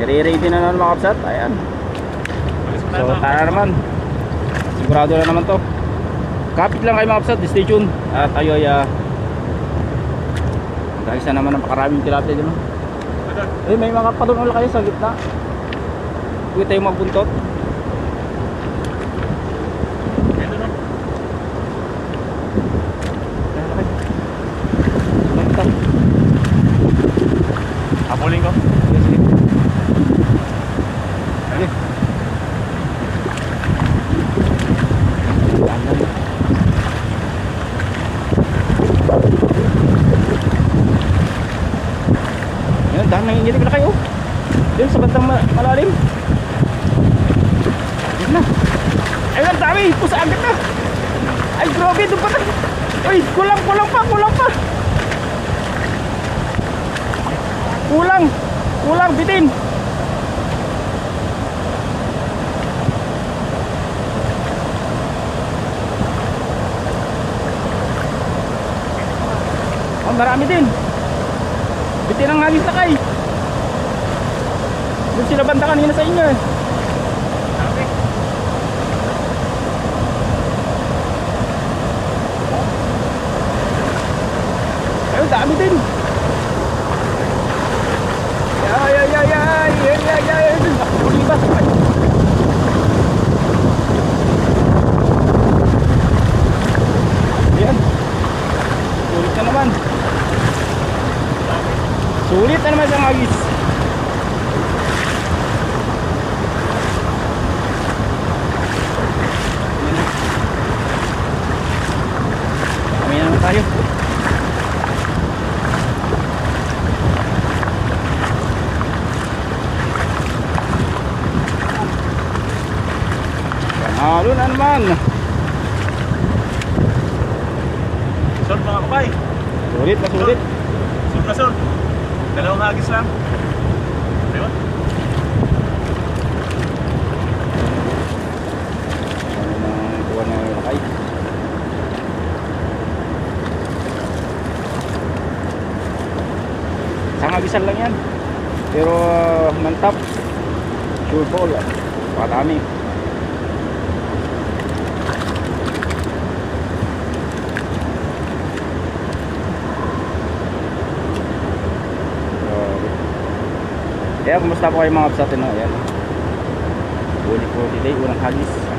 Nire-ready na naman mga kapsat. Ayan. So, tara naman. Sigurado na naman to. Kapit lang kayo mga kapsat. Stay tuned. At tayo ay uh, dahil sa naman ng pakaraming tilapia dito. Eh, may mga padunol kayo sa gitna. Huwag tayo magbuntot. Yan, dahan nanginginig na kayo. Yan, sa bandang ma- malalim. Yan na. Ayun, ang dami. Pusa agad na. Ay, grabe. Doon pa na. Uy, kulang, kulang pa, kulang pa. Kulang. Kulang, bitin. Oh, marami din. Bitin ang hangis na kay. Doon sila banda kanina sa inyo eh. Ayun, dami din. Ay, ay, ay, ay, ay, ay, ay, ay, Huli ba? Ay. Ayan. Sulit na naman. Sulit na naman sa agis. Kami na naman tayo. Panalo na naman. Sol mga kapay. Sulit na sulit. Sol na sol. Dalawang hagis lang. Ano na kuha na lakay. Sangagisan lang yan. Pero uh, mantap. Sure ball. ah. Padami. Kaya kumusta po kayo mga kapsatin no? Ayan. Huli for today, unang hagis.